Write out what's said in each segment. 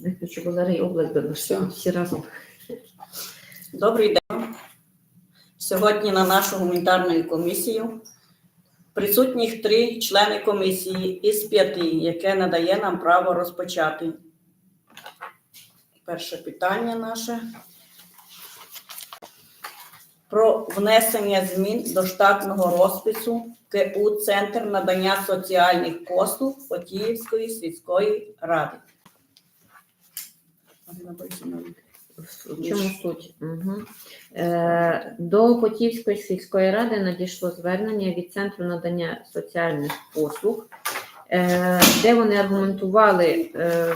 Виключу, бо зараз і область всі разом. Добрий день. Сьогодні на нашу гуманітарну комісію присутніх три члени комісії із п'яти, яке надає нам право розпочати. Перше питання наше. Про внесення змін до штатного розпису КУ Центр надання соціальних послуг Потіївської сільської ради. В чому суть? Угу. Е, до Потівської сільської ради надійшло звернення від Центру надання соціальних послуг, е, де вони аргументували е,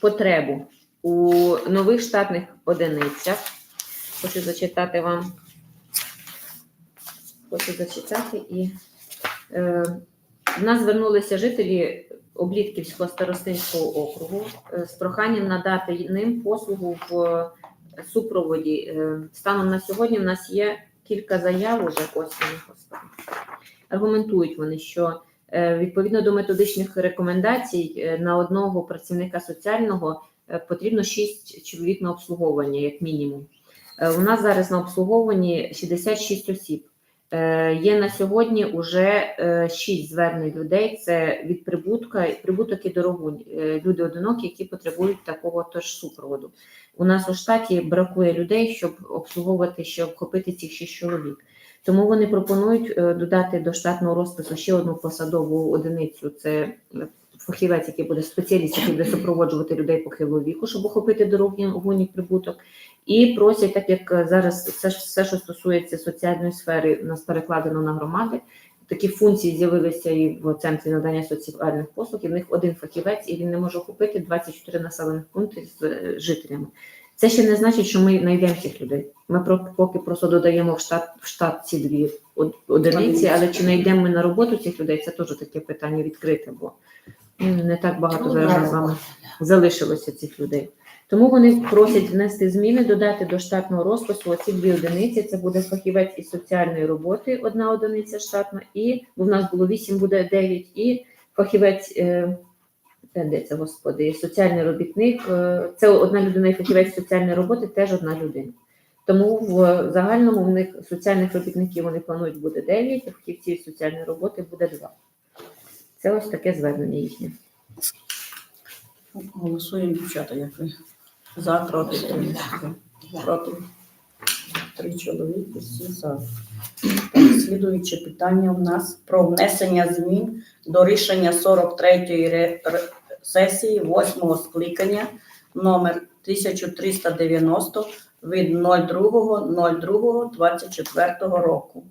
потребу у нових штатних одиницях. Хочу зачитати вам. Хочу зачитати і е, в нас звернулися жителі Облітківського старостинського округу е, з проханням надати ним послугу в е, супроводі. Е, Станом на сьогодні в нас є кілька заяв уже ось вони. Аргументують вони, що відповідно до методичних рекомендацій на одного працівника соціального потрібно 6 чоловік на обслуговування, як мінімум. У нас зараз на обслуговуванні 66 осіб. Е, Є на сьогодні вже е, шість звернень людей. Це від прибутка, прибуток і дорогу. Е, Люди одинокі, які потребують такого теж супроводу. У нас у штаті бракує людей, щоб обслуговувати, щоб охопити цих шість чоловік. Тому вони пропонують додати до штатного розпису ще одну посадову одиницю. Це фахівець, який буде спеціаліст, який буде супроводжувати людей похилого віку, щоб охопити дорогу прибуток. І просять, так як е, зараз все, все, що стосується соціальної сфери, у нас перекладено на громади. Такі функції з'явилися і в центрі надання соціальних послуг. І в них один фахівець, і він не може охопити 24 населених пункти з е, жителями. Це ще не значить, що ми знайдемо цих людей. Ми про- поки просто додаємо в штат в штат ці дві од- одиниці, але чи знайдемо ми на роботу цих людей, це теж таке питання відкрите, бо ну, не так багато зараз з вами залишилося цих людей. Тому вони просять внести зміни, додати до штатного розпису оці дві одиниці. Це буде фахівець із соціальної роботи, одна одиниця штатна, і в нас було вісім, буде дев'ять, і фахівець. Е, де це, господи, соціальний робітник. е, Це одна людина і фахівець соціальної роботи, теж одна людина. Тому в загальному в них соціальних робітників вони планують буде 9, а фахівців соціальної роботи буде 2. Це ось таке звернення їхнє. Голосуємо, дівчата, як ви. За, проти, три. Проти. Три чоловіки, всі за. Так, слідуюче питання у нас про внесення змін до рішення 43-ї ре- ре- сесії 8-го скликання номер 1390 від 02.02.24 року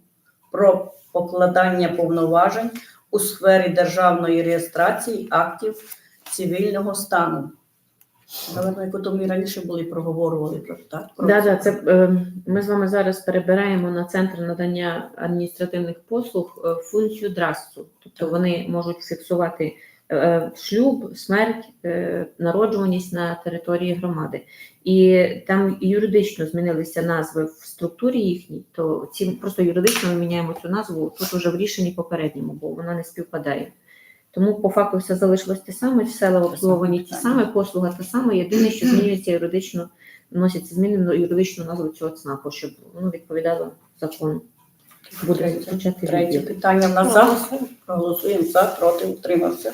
про покладання повноважень у сфері державної реєстрації актів цивільного стану. Наверно, як ото ми раніше були проговорювали про так. Про Да, да, це е, ми з вами зараз перебираємо на центр надання адміністративних послуг е, функцію драсту. Тобто вони можуть фіксувати е, шлюб, смерть, народжуваність на території громади. І там юридично змінилися назви в структурі їхній, то ці просто юридично ми міняємо цю назву тут уже в рішенні попередньому, бо вона не співпадає. Тому по факту все залишилось те саме, села обслуговувані ті саме, послуга та сама. Єдине, що змінюється юридично, вносяться зміни на юридичну назву цього ЦНАПу, щоб воно відповідало закону. Буде Третє. звучати Третє відділ. питання в нас за. Проголосуємо за, проти, утримався.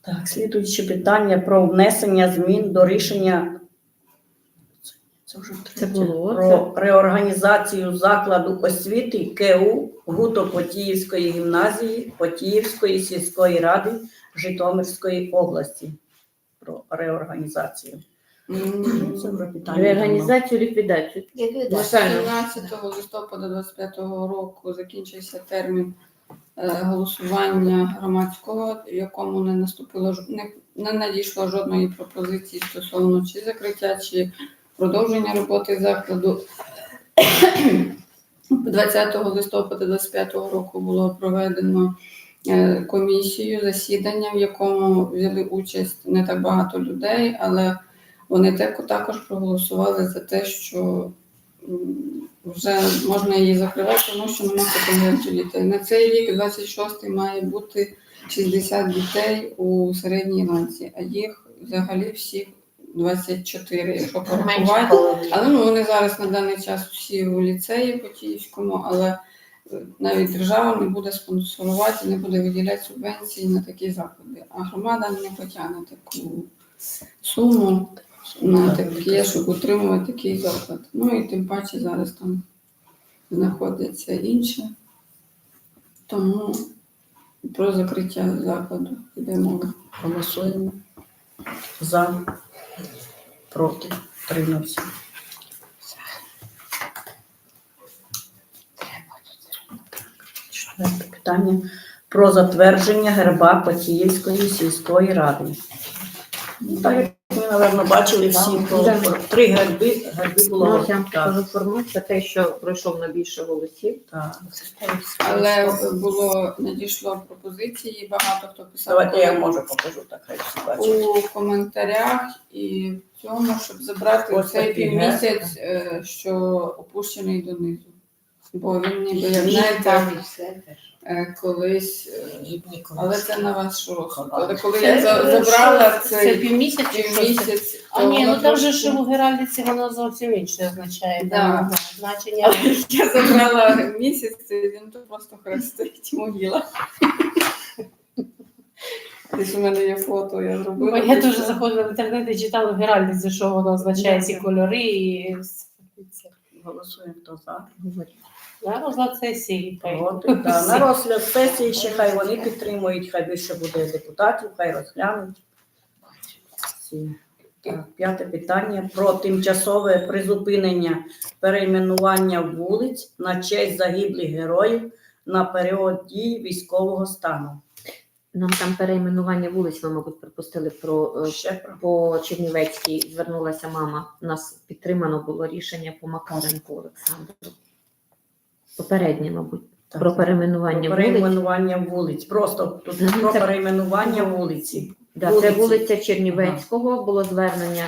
Так, слідуюче питання про внесення змін до рішення. Це- вже Це було, про реорганізацію закладу освіти КУ Гуто Потіївської гімназії Потіївської сільської ради Житомирської області. Про реорганізацію. Ну, Це вже питання. Реорганізацію, ліквідацію. Лишаємо. 17 листопада 25 року закінчився термін е, голосування громадського, в якому не наступило ж- не, не надійшло жодної пропозиції стосовно чи закриття, чи продовження роботи закладу. 20 листопада 25 року було проведено е, комісію засідання, в якому взяли участь не так багато людей, але вони так- також проголосували за те, що вже можна її закривати, тому що нема контингенту дітей. На цей рік, 26-й, має бути 60 дітей у середній ланці, а їх взагалі всіх 24, якщо порахувати. Але ну, вони зараз на даний час всі у ліцеї по Київському, але е, навіть держава не буде спонсорувати, не буде виділяти субвенції на такі заходи. А громада не потягне таку суму на таке, щоб утримувати такий заклад. Ну і тим паче зараз там знаходяться інше. Тому про закриття закладу йде мова. Голосуємо. За. Проти. Тримався. Четверте питання про затвердження герба Патіївської сільської ради. Ну, Так як ми, напевно, бачили всі, то Да. три герби, герби було. Ну, я вам так, покажу формат, це те, що пройшов на більше голосів. так. Але було надійшло пропозиції, багато хто писав. Давайте я можу покажу, так хай всі бачать. у коментарях і в цьому, щоб забрати Ось цей такий, півмісяць, е, що опущений донизу. Бо він ніби, як знаєте, все колись. е, Але це на ваш розсуд. Але коли Це, я е, забрала Це півмісяця це? півмісяць, А то ні, ну там же трошки- ж у Геральдиці воно зовсім інше означає. Да. да, Значення. я забрала місяць, і він то просто хрестить могила. Десь у мене є фото, я зробила. я там. заходила в інтернет і читала в Геральдиці, що воно означає ці кольори і все. Голосуємо, хто за. На розклад сесії. Проти, да. На розгляд сесії ще хай вони підтримують, хай більше буде депутатів, хай розглянуть. Так, п'яте питання про тимчасове призупинення перейменування вулиць на честь загиблих героїв на період дії військового стану. Нам там перейменування вулиць, ви, мабуть, припустили про е, Ще про по Чернівецькій звернулася мама. У нас підтримано було рішення по Макаренку Олександру. Попереднє, мабуть, Так. про перейменування про вулиць. перейменування вулиць. Просто тут Мгм, про це- перейменування вулиці. Да, це вулиця Чернівецького, було звернення,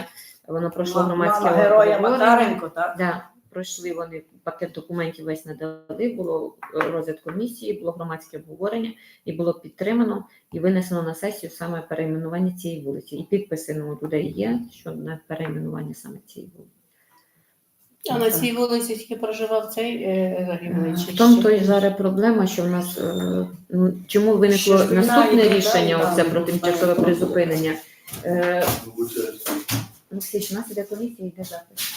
воно пройшло громадське героя. Макаренко, так? Да, пройшли вони пакет документів весь надали, було е, розгляд комісії, було громадське обговорення і було підтримано і винесено на сесію саме перейменування цієї вулиці. І підписи ну, людей є, що на перейменування саме цієї вулиці. А на цій вулиці тільки проживав цей е, загиблий. В тому то хтось? зараз проблема, що в нас е, ну, чому виникло Ще ж наступне йде, рішення, да, оце да, про тимчасове знаєте. призупинення. Е, Олексій, у нас іде комісія, йде запис.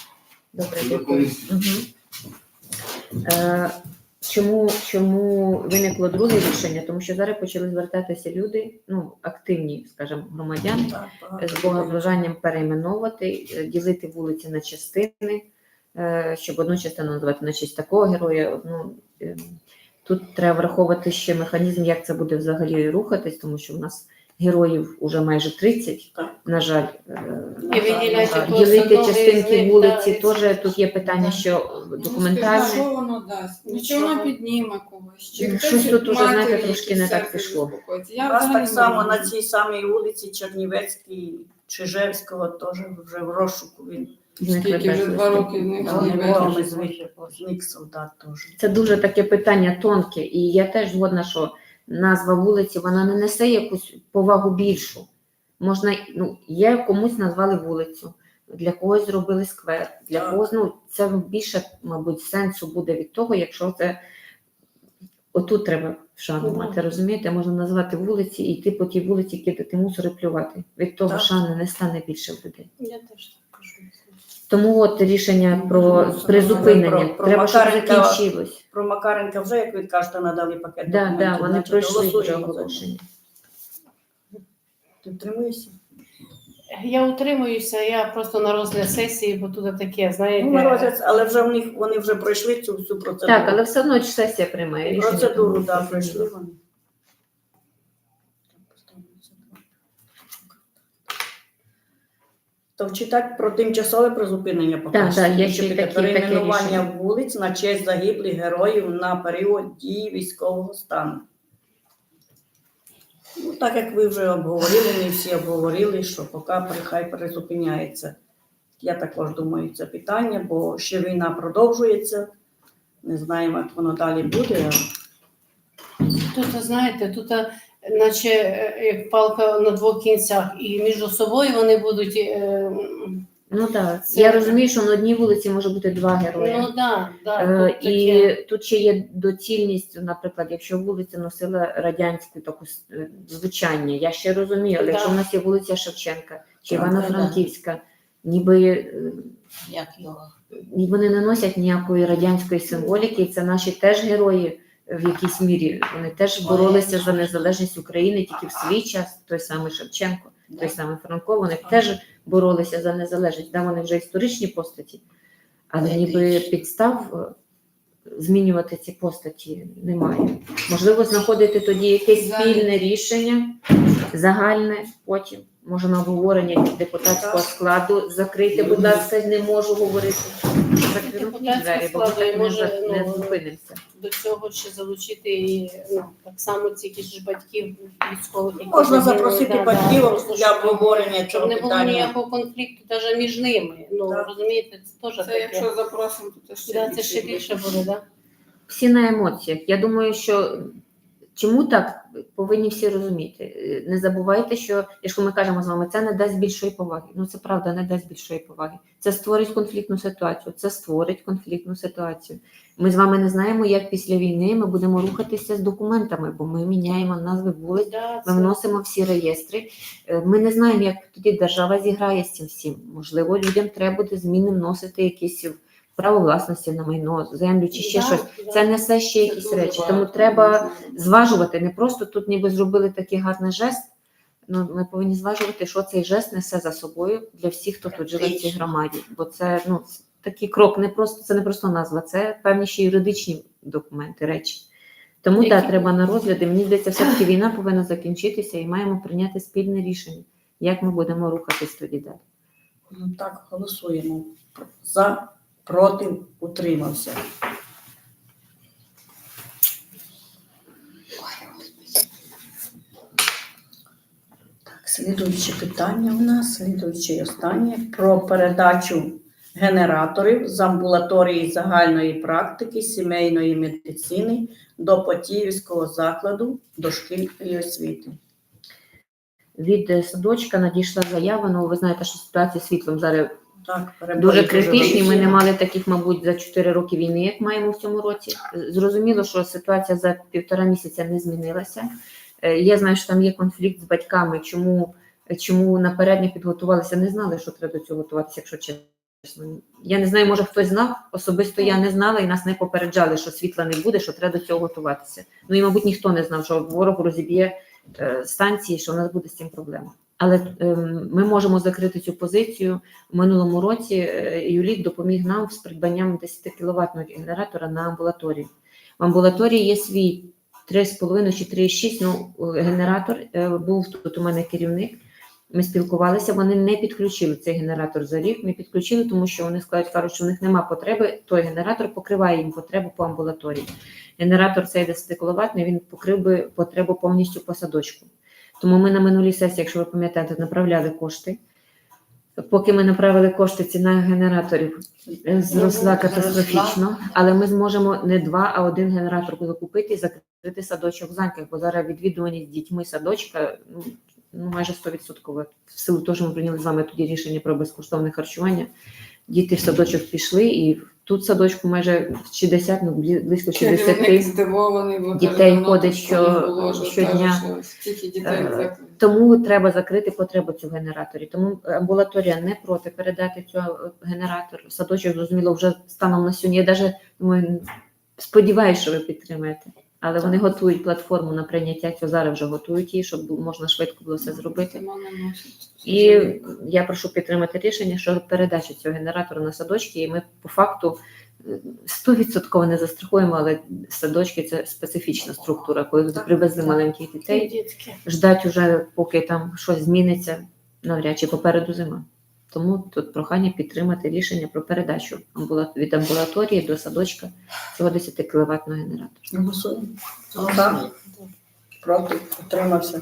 Добре, дякую. Е, чому, чому виникло друге рішення? Тому що зараз почали звертатися люди, ну, активні, скажімо, громадяни, з бажанням перейменовувати, е, ділити вулиці на частини, е, щоб одну частину називати на честь такого героя. Одну е, тут треба враховувати ще механізм, як це буде взагалі рухатись, тому що в нас героїв уже майже 30, Так. на жаль. е, І виділяти Ділити частинки вулиці да, теж тут є питання, що Ну, документальне. Що воно дасть? Нічого. воно підніме когось? Чи Ну, щось тут уже, знаєте, трошки не так пішло. У Я нас так само на цій самій вулиці Чернівецькій, Чижевського теж вже в розшуку він Скільки вже два роки не зник солдат теж. Це дуже таке питання тонке, і я теж згодна, що назва вулиці вона не несе якусь повагу більшу. Можна, ну, є комусь назвали вулицю, для когось зробили сквер, для Так. когось, ну, це більше, мабуть, сенсу буде від того, якщо це отут треба вшанувати, Ну. розумієте? Можна назвати вулиці і йти по тій вулиці, кидати мусор і плювати. Від того Так. шани не стане більше в людей. Я теж так. Тому от рішення про призупинення про- про треба, щоб Макаренка- закінчилось. Про Макаренка вже, як ви кажете, надали пакет Да, документів. да, вони значить, пройшли вже голосуємо за оголошення. Ти втримуєшся? Я утримуюся, я просто на розгляд сесії, бо тут таке, знаєте. Ну, на розгляд, але вже в них вони вже пройшли цю всю процедуру. Так, але все одно ж сесія приймає рішення. Процедуру, тому так, пройшли вони. То вчитати про тимчасове призупинення поки що. Такі- перейменування вулиць на честь загиблих героїв на період дії військового стану. Ну, так як ви вже обговорили, ми всі обговорили, що поки хай призупиняється. Я також думаю, це питання, бо ще війна продовжується. Не знаємо, як воно далі буде. Тут, знаєте, тут наче е, як палка на двох кінцях, і між собою вони будуть. е, Ну так, Це- я розумію, що на одній вулиці може бути два герої. Ну да, да, Е, тут І таке. тут ще є доцільність, наприклад, якщо вулиця носила радянське таку е, звучання, я ще розумію, але Так. якщо в нас є вулиця Шевченка чи Так, Івано-Франківська, ніби е, Як його? вони не носять ніякої радянської символіки, і це наші теж герої в якійсь мірі. Вони теж боролися за незалежність України тільки в свій час, той самий Шевченко, той самий Франко, вони теж боролися за незалежність. Да, вони вже історичні постаті, але ніби підстав е, змінювати ці постаті немає. Можливо, знаходити тоді якесь спільне рішення, загальне потім. Може на обговорення депутатського складу закрити, будь ласка, не можу говорити. Депутатського двері, бо ми так не, може, не ну, зупинимося. до цього ще залучити і, ну, так само цих ж батьків військових. які Можна загинули. запросити Да, да, батьків просто для щоб- обговорення Щоб не було питання. ніякого конфлікту навіть між ними. Ну Так. розумієте, це теж Це таке. якщо запросимо, то ще Да, це ще більше буде, да? Всі на емоціях. Я думаю, що чому так повинні всі розуміти. Е, Не забувайте, що якщо ми кажемо з вами, це не дасть більшої поваги. Ну це правда, не дасть більшої поваги. Це створить конфліктну ситуацію. Це створить конфліктну ситуацію. Ми з вами не знаємо, як після війни ми будемо рухатися з документами, бо ми міняємо назви вулиць. Ми вносимо всі реєстри. Е, Ми не знаємо, як тоді держава зіграє з цим всім. Можливо, людям треба буде зміни вносити якісь право власності на майно, землю чи ще Да, щось. да. Це несе ще якісь речі. Тому треба зважувати. Не просто тут ніби зробили такий гарний жест. Ну, ми повинні зважувати, що цей жест несе за собою для всіх, хто тут живе в цій громаді. Бо це ну такий крок, не просто це не просто назва, це певні ще юридичні документи, речі. Тому так, Які- треба на розгляди. Мені здається, все-таки війна повинна закінчитися і маємо прийняти спільне рішення, як ми будемо рухатись тоді далі. Ну, Так, голосуємо. За, проти, утримався. Так, слідуюче питання у нас, слідуюче і останнє про передачу генераторів з амбулаторії загальної практики сімейної медицини до Потіївського закладу дошкільної освіти. Від е, садочка надійшла заява. Ну ви знаєте, що ситуація з світлом зараз Так, перебої дуже критичні. Ми не мали таких, мабуть, за 4 роки війни, як маємо в цьому році. Зрозуміло, що ситуація за півтора місяця не змінилася. Е, Я знаю, що там є конфлікт з батьками. Чому, чому наперед не підготувалися, не знали, що треба до цього готуватися, якщо чесно. Я не знаю, може хтось знав. Особисто я не знала і нас не попереджали, що світла не буде, що треба до цього готуватися. Ну і, мабуть, ніхто не знав, що ворог розіб'є е, станції, що у нас буде з цим проблема. Але ем, ми можемо закрити цю позицію. У минулому році е, Юлік допоміг нам з придбанням 10 кіловатного генератора на амбулаторію. В амбулаторії є свій 3,5 чи 3,6 ну, е, генератор. Е, Був тут у мене керівник. Ми спілкувалися, вони не підключили цей генератор за рік. Не підключили, тому що вони скажуть, кажуть, що в них немає потреби. Той генератор покриває їм потребу по амбулаторії. Генератор цей 10 кВт, він покрив би потребу повністю по садочку. Тому ми на минулій сесії, якщо ви пам'ятаєте, направляли кошти. Поки ми направили кошти, ціна генераторів е, зросла катастрофічно, але ми зможемо не два, а один генератор закупити і закрити садочок в Заньках, бо зараз відвідуваність дітьми садочка ну, ну майже 100%. В силу того, що ми прийняли з вами тоді рішення про безкоштовне харчування. Діти в садочок пішли, і тут в садочку майже 60, ну близько Керівник 60 дітей ходить що- було, щодня. дітей Е. Тому треба закрити потребу цього генераторі. Тому амбулаторія не проти передати цього генератор. Садочок, зрозуміло, вже станом на сьогодні. Я навіть думаю, сподіваюся, що ви підтримаєте. Але вони готують платформу на прийняття цього зараз вже готують її, щоб можна швидко було все зробити. Зима не носить. І я прошу підтримати рішення щодо передачі цього генератора на садочки. І ми по факту е, стовідсотково не застрахуємо, але садочки це специфічна структура, коли туди привезли маленьких дітей ждать уже, поки там щось зміниться, навряд чи попереду зима. Тому тут прохання підтримати рішення про передачу від амбулаторії до садочка цього 10 кВт генератора. Голосуємо. За, проти, утримався.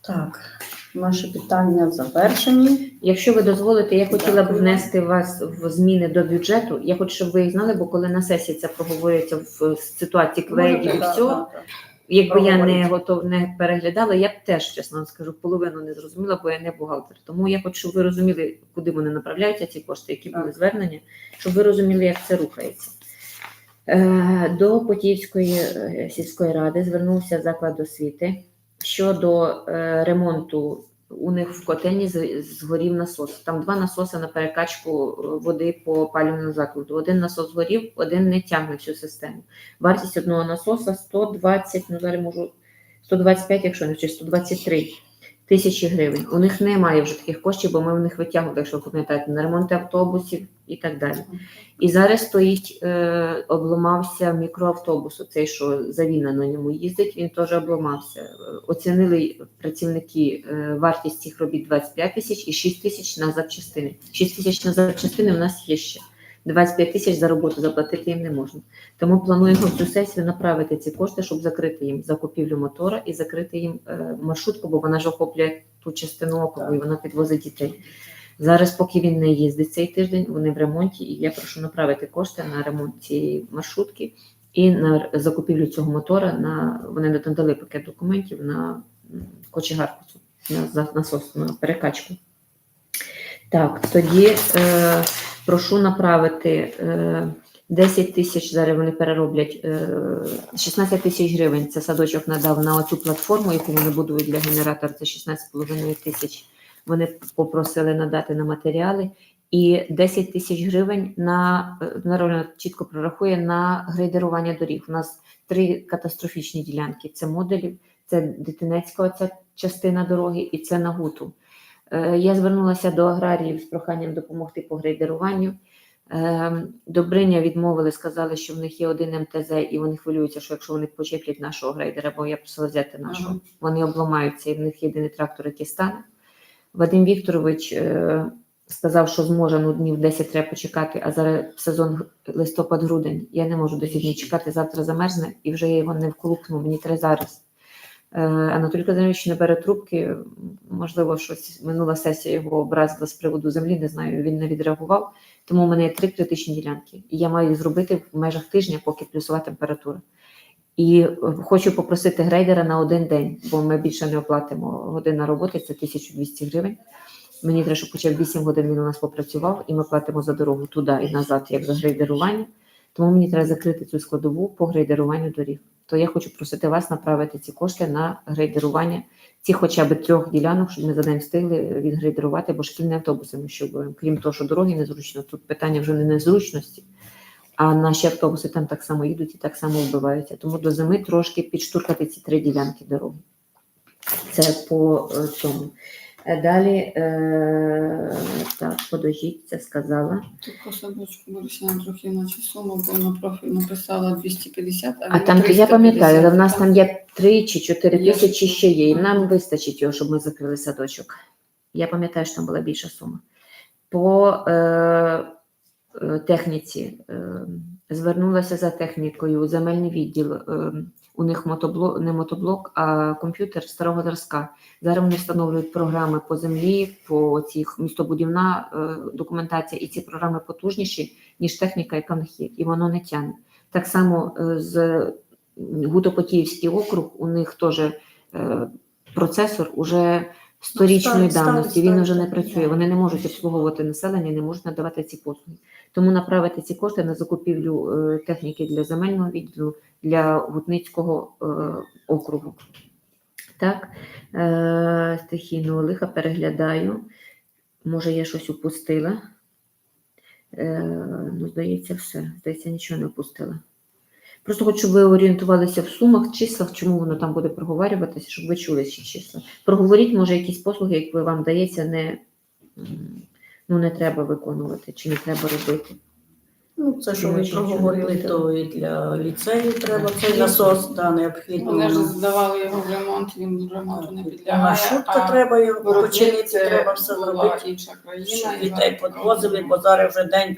Так, Наші питання завершені. Якщо ви дозволите, я хотіла б внести вас в зміни до бюджету. Я хочу, щоб ви їх знали, бо коли на сесії це проговорюється в ситуації кведів і Можете, якби я не готов не переглядала, я б теж чесно вам скажу, половину не зрозуміла, бо я не бухгалтер. Тому я хочу, щоб ви розуміли, куди вони направляються, ці кошти, які були звернення, щоб ви розуміли, як це рухається. Е, До Потіївської е, сільської ради звернувся заклад освіти щодо е, ремонту. У них в котельні згорів насос. Там два насоси на перекачку е, води по опалювальному закладу. Один насос згорів, один не тягне всю систему. Вартість одного насоса 120, ну зараз можу 125, якщо не чи 123 тисячі гривень. У них немає вже таких коштів, бо ми в них витягували, якщо ви пам'ятаєте, на ремонт автобусів і так далі. І зараз стоїть, е, обламався мікроавтобус, оцей, що Завіна на ньому їздить, він теж обламався. Оцінили працівники е, вартість цих робіт 25 тисяч і 6 тисяч на запчастини. 6 тисяч на запчастини у нас є ще. 25 тисяч за роботу заплатити їм не можна. Тому плануємо в цю сесію направити ці кошти, щоб закрити їм закупівлю мотора і закрити їм е, маршрутку, бо вона ж охоплює ту частину округу і вона підвозить дітей. Зараз, поки він не їздить цей тиждень, вони в ремонті, і я прошу направити кошти на ремонт цієї маршрутки і на закупівлю цього мотора. На вони надали пакет документів на кочегарку на насос на перекачку. Так, тоді е, прошу направити е, 10 тисяч, зараз вони перероблять е, 16 тисяч гривень. Це садочок надав на оцю платформу, яку вони будують для генератора. Це 16,5 тисяч. Вони попросили надати на матеріали. І 10 тисяч гривень на е, Народна чітко прорахує на грейдерування доріг. У нас три катастрофічні ділянки: це модулів, це Дитинецька оця частина дороги, і це Нагуту. Е, Я звернулася до аграріїв з проханням допомогти по грейдеруванню. Е, Добриня відмовили, сказали, що в них є один МТЗ, і вони хвилюються, що якщо вони почеплять нашого грейдера, бо я просила взяти нашого, Ага. вони обламаються, і в них єдиний трактор, який стане. Вадим Вікторович е, сказав, що зможе ну, днів 10 треба почекати, а зараз сезон листопад-грудень. Я не можу до сьогодні чекати, завтра замерзне, і вже я його не вколупну, мені треба зараз. Е, Анатолій Казимирович не бере трубки. Можливо, щось минула сесія його образила з приводу землі, не знаю, він не відреагував. Тому у мене є три критичні ділянки, і я маю зробити в межах тижня, поки плюсова температура. І е, хочу попросити грейдера на один день, бо ми більше не оплатимо. Година роботи це 1200 гривень. Мені треба, щоб хоча б 8 годин він у нас попрацював, і ми платимо за дорогу туди і назад, як за грейдерування. Тому мені треба закрити цю складову по грейдеруванню доріг. То я хочу просити вас направити ці кошти на грейдерування цих хоча б трьох ділянок, щоб ми за день встигли відгрейдерувати, бо шкільні автобуси ми ще. Крім того, що дороги незручно, тут питання вже не незручності, а наші автобуси там так само їдуть і так само вбиваються. Тому до зими трошки підштуркати ці три ділянки дороги. Це по е, цьому. Е, Далі, е, так, подожіть, це сказала. По садочку трохи наче сума, бо на профіль написала 250, а, А там, я пам'ятаю, 350. в нас там є 3 чи 4 Я тисячі ще є, і нам вистачить його, щоб ми закрили садочок. Я пам'ятаю, що там була більша сума. По е, е, техніці е, звернулася за технікою у земельний відділ. Е, у них мотоблок, не мотоблок, а комп'ютер старого зразка. Зараз вони встановлюють програми по землі, по цих містобудівна е, документація, і ці програми потужніші, ніж техніка, яка в них є, і воно не тягне. Так само е, з Гутопотіївський округ, у них теж е, процесор уже сторічної Ну, давності, старий, він вже не старий, працює. да. Вони не можуть обслуговувати населення, не можуть надавати ці послуги. Тому направити ці кошти на закупівлю е, техніки для земельного відділу для Гутницького е, округу. Так, е, стихійного лиха переглядаю. Може, я щось упустила. Е, ну, здається, все. Здається, нічого не упустила. Просто хочу, щоб ви орієнтувалися в сумах, числах, чому воно там буде проговорюватися, щоб ви чули ці числа. Проговоріть, може, якісь послуги, як вам дається, не, ну, не треба виконувати чи не треба робити. Ну, це що ви проговорили, то і для ліцею треба цей насос, да, необхідно. Вони ж здавали його в ремонт, він ремонту не А підлягає. маршрутка треба його починити, треба все була зробити. інша країна. Дітей підвозили, бо зараз вже день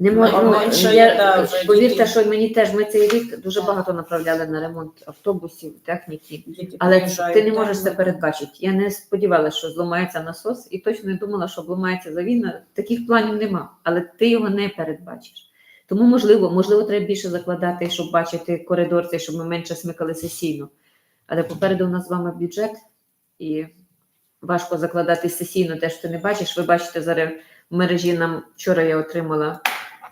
Не можу, Ну, ну, менше, я, вже повірте, що мені теж ми цей рік дуже багато направляли на ремонт автобусів, техніки. Діти Але приїжджають, ти не так, можеш це передбачити. Я не сподівалася, що зламається насос, і точно не думала, що обламається завіна. Таких планів нема, але ти його не передбачиш. Тому можливо, можливо, треба більше закладати, щоб бачити коридор, цей, щоб ми менше смикали сесійно. Але попереду у нас з вами бюджет, і важко закладати сесійно те, що ти не бачиш. Ви бачите зараз в мережі нам вчора я отримала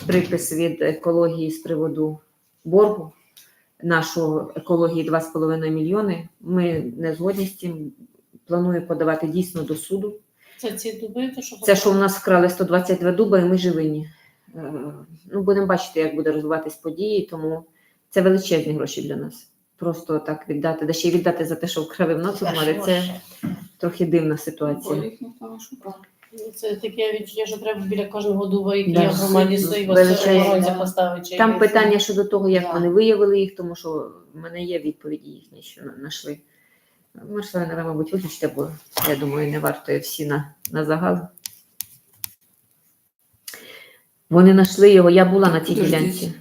припис від екології з приводу боргу нашого екології 2,5 мільйони. Ми не згодні з цим. Планую подавати дійсно до суду. Це ці дуби, то що Це що у нас вкрали 122 дуба, і ми живині. Е, Ну, будемо бачити, як буде розвиватись події, тому це величезні гроші для нас. Просто так віддати, да ще й віддати за те, що вкрали в нас це трохи дивна ситуація. Шукав. Це таке відчуття, що треба біля кожного дуба, який Да. в громаді стоїть, Величезні, охоронця поставити. Там якось. питання щодо того, як Да. вони виявили їх, тому що в мене є відповіді їхні, що знайшли. Мирославина, ви, мабуть, виключите, бо я думаю, не варто всі на, на загал. Вони знайшли його, я була на цій ділянці.